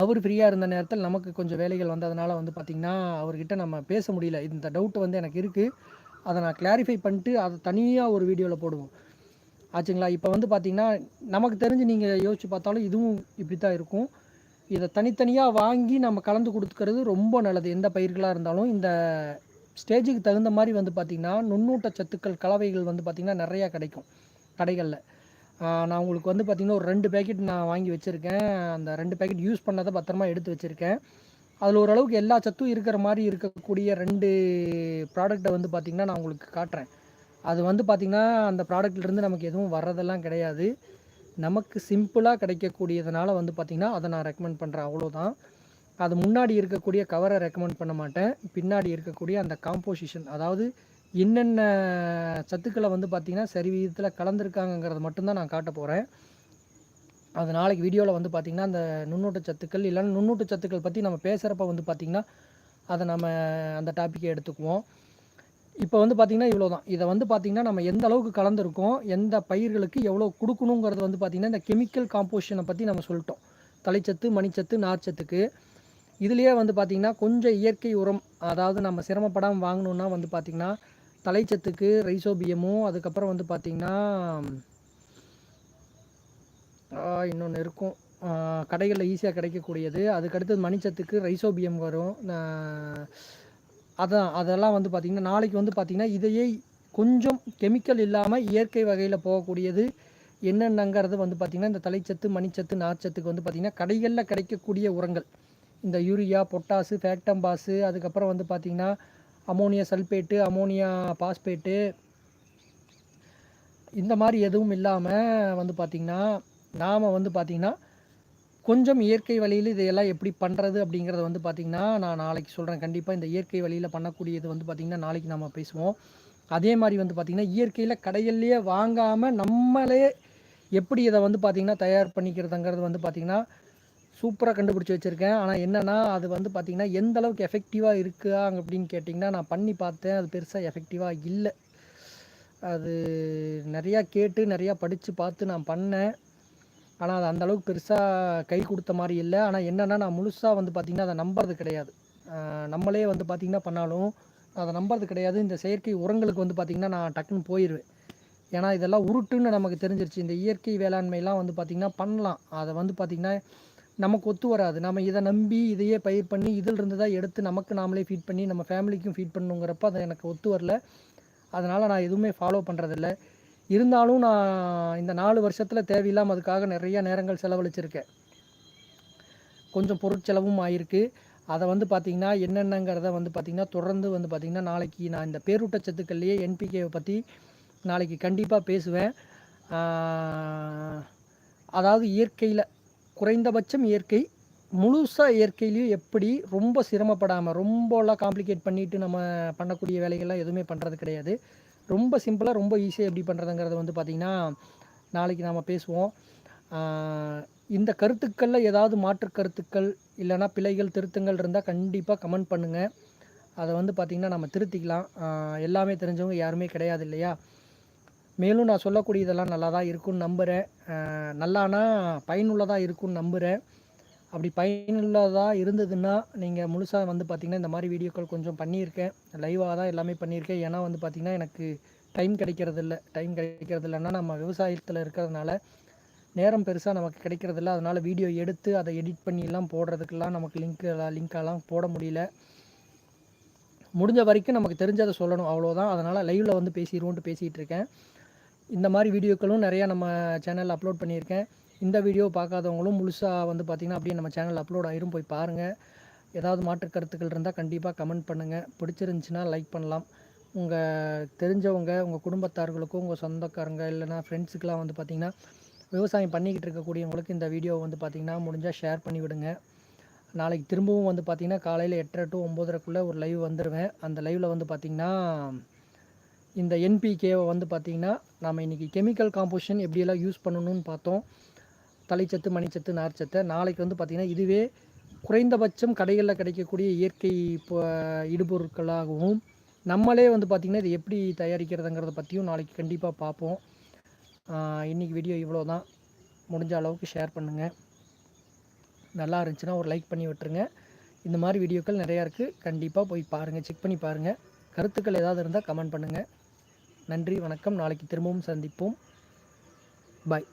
அவர் ஃப்ரீயாக இருந்த நேரத்தில் நமக்கு கொஞ்சம் வேலைகள் வந்ததுனால வந்து பார்த்திங்கன்னா அவர்கிட்ட நம்ம பேச முடியல. இந்த டவுட்டு வந்து எனக்கு இருக்குது அதை நான் கிளாரிஃபை பண்ணிட்டு அதை தனியாக ஒரு வீடியோவில் போடுவோம். ஆச்சுங்களா? இப்போ வந்து பார்த்திங்கன்னா நமக்கு தெரிஞ்சு நீங்கள் யோசிச்சு பார்த்தாலும் இதுவும் இப்படி தான் இருக்கும். இதை தனித்தனியாக வாங்கி நம்ம கலந்து கொடுத்துக்கிறது ரொம்ப நல்லது. எந்த பயிர்களாக இருந்தாலும் இந்த ஸ்டேஜுக்கு தகுந்த மாதிரி வந்து பார்த்திங்கன்னா நுண்ணூட்ட சத்துக்கள் கலவைகள் வந்து பார்த்திங்கன்னா நிறையா கிடைக்கும் கடைகளில். நான் உங்களுக்கு வந்து பார்த்திங்கன்னா ஒரு ரெண்டு பேக்கெட் நான் வாங்கி வச்சுருக்கேன். அந்த ரெண்டு பேக்கெட் யூஸ் பண்ணதை பத்திரமா எடுத்து வச்சுருக்கேன். அதில் ஓரளவுக்கு எல்லா சத்தும் இருக்கிற மாதிரி இருக்கக்கூடிய ரெண்டு ப்ராடக்ட்டை வந்து பார்த்திங்கன்னா நான் உங்களுக்கு காட்டுறேன். அது வந்து பார்த்திங்கன்னா அந்த ப்ராடக்ட்லேருந்து நமக்கு எதுவும் வர்றதெல்லாம் கிடையாது. நமக்கு சிம்பிளாக கிடைக்கக்கூடியதுனால வந்து பார்த்திங்கன்னா அதை நான் ரெக்கமெண்ட் பண்ணுறேன் அவ்வளோதான் அது முன்னாடி இருக்கக்கூடிய கவரை ரெக்கமெண்ட் பண்ண மாட்டேன். பின்னாடி இருக்கக்கூடிய அந்த காம்போசிஷன் அதாவது என்னென்ன சத்துக்களை வந்து பார்த்திங்கன்னா சரி விதத்தில் கலந்துருக்காங்கங்கிறத மட்டும்தான் நான் காட்ட போகிறேன் அது நாளைக்கு வீடியோவில் வந்து பார்த்திங்கன்னா அந்த நுண்ணூட்ட சத்துக்கள் இல்லைன்னா நுண்ணூட்ட சத்துக்கள் பற்றி நம்ம பேசுகிறப்ப வந்து பார்த்திங்கன்னா அதை நம்ம அந்த டாப்பிக்கை எடுத்துக்குவோம். இப்போ வந்து பார்த்திங்கன்னா இவ்வளோ தான் இதை வந்து பார்த்திங்கன்னா நம்ம எந்த அளவுக்கு கலந்துருக்கோம் எந்த பயிர்களுக்கு எவ்வளோ கொடுக்கணுங்கிறது வந்து பார்த்திங்கன்னா இந்த கெமிக்கல் காம்போசிஷனை பற்றி நம்ம சொல்லிட்டோம். தலைச்சத்து மணிச்சத்து நார்ச்சத்துக்கு. இதுலேயே வந்து பார்த்திங்கன்னா கொஞ்சம் இயற்கை உரம் அதாவது நம்ம சிரமப்படாமல் வாங்கணுன்னா வந்து பார்த்திங்கன்னா தலைச்சத்துக்கு ரைசோபியமும் அதுக்கப்புறம் வந்து பார்த்திங்கன்னா இன்னொன்று இருக்கும். கடைகளில் ஈஸியாக கிடைக்கக்கூடியது. அதுக்கடுத்து மணிச்சத்துக்கு ரைசோபியம் வரும். அதான் அதெல்லாம் வந்து பார்த்திங்கன்னா நாளைக்கு வந்து பார்த்திங்கன்னா இதையே கொஞ்சம் கெமிக்கல் இல்லாமல் இயற்கை வகையில் போகக்கூடியது என்னென்னங்கிறது வந்து பார்த்திங்கன்னா இந்த தலைச்சத்து மணிச்சத்து நார்ச்சத்துக்கு வந்து பார்த்திங்கன்னா கடைகளில் கிடைக்கக்கூடிய உரங்கள். இந்த யூரியா பொட்டாசு ஃபேக்டம்பாஸு அதுக்கப்புறம் வந்து பார்த்திங்கன்னா அமோனியா சல்பேட்டு அமோனியா பாஸ்பேட்டு. இந்த மாதிரி எதுவும் இல்லாமல் வந்து பார்த்திங்கன்னா நாம் வந்து பார்த்திங்கன்னா கொஞ்சம் இயற்கை வழியில் இதையெல்லாம் எப்படி பண்ணுறது அப்படிங்கிறத வந்து பார்த்திங்கன்னா நான் நாளைக்கு சொல்கிறேன் கண்டிப்பாக இந்த இயற்கை வழியில் பண்ணக்கூடியது வந்து பார்த்திங்கன்னா நாளைக்கு நம்ம பேசுவோம். அதே மாதிரி வந்து பார்த்திங்கன்னா இயற்கையில் கடையிலேயே வாங்காமல் நம்மளே எப்படி இதை வந்து பார்த்திங்கன்னா தயார் பண்ணிக்கிறதுங்கிறது வந்து பார்த்திங்கன்னா சூப்பராக கண்டுபிடிச்சி வச்சுருக்கேன். ஆனால் என்னென்னா அது வந்து பார்த்திங்கன்னா எந்த அளவுக்கு எஃபெக்டிவாக இருக்கா அப்படின்னு கேட்டிங்கன்னா நான் பண்ணி பார்த்தேன். அது பெருசாக எஃபெக்டிவாக இல்லை. அது நிறையா கேட்டு நிறையா படித்து பார்த்து நான் பண்ணேன். ஆனால் அது அந்தளவுக்கு பெருசாக கை கொடுத்த மாதிரி இல்லை. ஆனால் என்னென்னா நான் முழுசாக வந்து பார்த்திங்கன்னா அதை நம்புறது கிடையாது. நம்மளே வந்து பார்த்திங்கன்னா பண்ணாலும் அதை நம்புறது கிடையாது. இந்த செயற்கை உரங்களுக்கு வந்து பார்த்திங்கன்னா நான் டக்குன்னு போயிடுவேன் ஏன்னா இதெல்லாம் உருட்டுன்னு நமக்கு தெரிஞ்சிருச்சு. இந்த இயற்கை வேளாண்மையெல்லாம் வந்து பார்த்திங்கன்னா பண்ணலாம். அதை வந்து பார்த்திங்கன்னா நமக்கு ஒத்து வராது. நம்ம இதை நம்பி இதையே பயிர் பண்ணி இதில் இருந்து தான் எடுத்து நமக்கு நாமளே ஃபீட் பண்ணி நம்ம ஃபேமிலிக்கும் ஃபீட் பண்ணுங்கிறப்ப அது எனக்கு ஒத்து வரல. அதனால் நான் எதுவுமே ஃபாலோ பண்ணுறதில்ல இருந்தாலும் நான் இந்த நாலு வருஷத்தில் தேவையில்லாமல் அதுக்காக நிறைய நேரங்கள் செலவழிச்சிருக்கேன். கொஞ்சம் பொருட்செலவும் ஆயிருக்கு. அதை வந்து பார்த்திங்கன்னா என்னென்னங்கிறத வந்து பார்த்திங்கன்னா தொடர்ந்து வந்து பார்த்திங்கன்னா நாளைக்கு நான் இந்த பேரூட்டச்சத்துக்கள்லேயே என்பிகேவை பற்றி நாளைக்கு கண்டிப்பாக பேசுவேன். அதாவது இயற்கையில் குறைந்தபட்சம் இயற்கை முழுசாக இயற்கையிலையும் எப்படி ரொம்ப சிரமப்படாமல் ரொம்பலாம் காம்ப்ளிகேட் பண்ணிட்டு நம்ம பண்ணக்கூடிய வேலைகள்லாம் எதுவுமே பண்ணுறது கிடையாது. ரொம்ப சிம்பிளாக ரொம்ப ஈஸியாக எப்படி பண்ணுறதுங்கிறது வந்து பார்த்திங்கன்னா நாளைக்கு நாம் பேசுவோம். இந்த கருத்துக்களில் ஏதாவது மாற்று கருத்துக்கள் இல்லைன்னா பிழைகள் திருத்தங்கள் இருந்தால் கண்டிப்பாக கமெண்ட் பண்ணுங்கள் அதை வந்து பார்த்திங்கன்னா நம்ம திருத்திக்கலாம். எல்லாமே தெரிஞ்சவங்க யாருமே கிடையாது இல்லையா? மேலும் நான் சொல்லக்கூடிய இதெல்லாம் நல்லா தான் இருக்கும்னு நம்புகிறேன் நல்லானா பயனுள்ளதாக இருக்கும்னு நம்புகிறேன் அப்படி பயனுள்ளதாக இருந்ததுன்னா நீங்கள் முழுசாக வந்து பார்த்திங்கன்னா இந்த மாதிரி வீடியோக்கள் கொஞ்சம் பண்ணியிருக்கேன். லைவாக தான் எல்லாமே பண்ணியிருக்கேன். ஏன்னா வந்து பார்த்திங்கன்னா எனக்கு டைம் கிடைக்கிறது இல்லை டைம் கிடைக்கிறது இல்லைன்னா நம்ம விவசாயத்தில் இருக்கிறதுனால நேரம் பெருசாக நமக்கு கிடைக்கிறதில்ல. அதனால் வீடியோ எடுத்து அதை எடிட் பண்ணிலாம் போடுறதுக்கெல்லாம் நமக்கு லிங்க் லிங்க்கெல்லாம் போட முடியல. முடிஞ்ச வரைக்கும் நமக்கு தெரிஞ்சதை சொல்லணும். அவ்வளோதான் அதனால் லைவில் வந்து பேசிடுவோன்ட்டு பேசிகிட்டு இருக்கேன். இந்த மாதிரி வீடியோக்களும் நிறையா நம்ம சேனலில் அப்லோட் பண்ணியிருக்கேன். இந்த வீடியோ பார்க்காதவங்களும் முழுசாக வந்து பார்த்திங்கன்னா அப்படியே நம்ம சேனல் அப்லோட் ஆயிரும். போய் பாருங்கள் ஏதாவது மாற்று கருத்துக்கள் இருந்தால் கண்டிப்பாக கமெண்ட் பண்ணுங்கள் பிடிச்சிருந்துச்சின்னா லைக் பண்ணலாம். உங்கள் தெரிஞ்சவங்க உங்கள் குடும்பத்தார்களுக்கும் உங்கள் சொந்தக்காரங்க இல்லைன்னா ஃப்ரெண்ட்ஸுக்கெலாம் வந்து பார்த்திங்கன்னா விவசாயம் பண்ணிக்கிட்டு இருக்கக்கூடியவங்களுக்கு இந்த வீடியோ வந்து பார்த்திங்கன்னா முடிஞ்சால் ஷேர் பண்ணி விடுங்க. நாளைக்கு திரும்பவும் வந்து பார்த்திங்கன்னா காலையில் எட்டரை டு ஒம்போதரைக்குள்ளே ஒரு லைவ் வந்துடுவேன் அந்த லைவில் வந்து பார்த்திங்கன்னா இந்த என்பிகேவை வந்து பார்த்திங்கன்னா நாம் இன்றைக்கி கெமிக்கல் காம்போசிஷன் எப்படியெல்லாம் யூஸ் பண்ணணும்னு பார்த்தோம். தலைச்சத்து மணிச்சத்து நார்ச்சத்தை. நாளைக்கு வந்து பார்த்திங்கன்னா இதுவே குறைந்தபட்சம் கடைகளில் கிடைக்கக்கூடிய இயற்கை இப்போ இடுபொருட்களாகவும் நம்மளே வந்து பார்த்திங்கன்னா இது எப்படி தயாரிக்கிறதுங்கிறத பற்றியும் நாளைக்கு கண்டிப்பாக பார்ப்போம் இன்றைக்கி வீடியோ இவ்வளோ தான் முடிஞ்ச அளவுக்கு ஷேர் பண்ணுங்கள் நல்லா இருந்துச்சுன்னா ஒரு லைக் பண்ணி விட்டுருங்க. இந்த மாதிரி வீடியோக்கள் நிறையா இருக்குது கண்டிப்பாக போய் பாருங்கள் செக் பண்ணி பாருங்கள் கருத்துக்கள் ஏதாவது இருந்தால் கமெண்ட் பண்ணுங்கள் நன்றி வணக்கம். நாளைக்கு திரும்பவும் சந்திப்போம். பாய்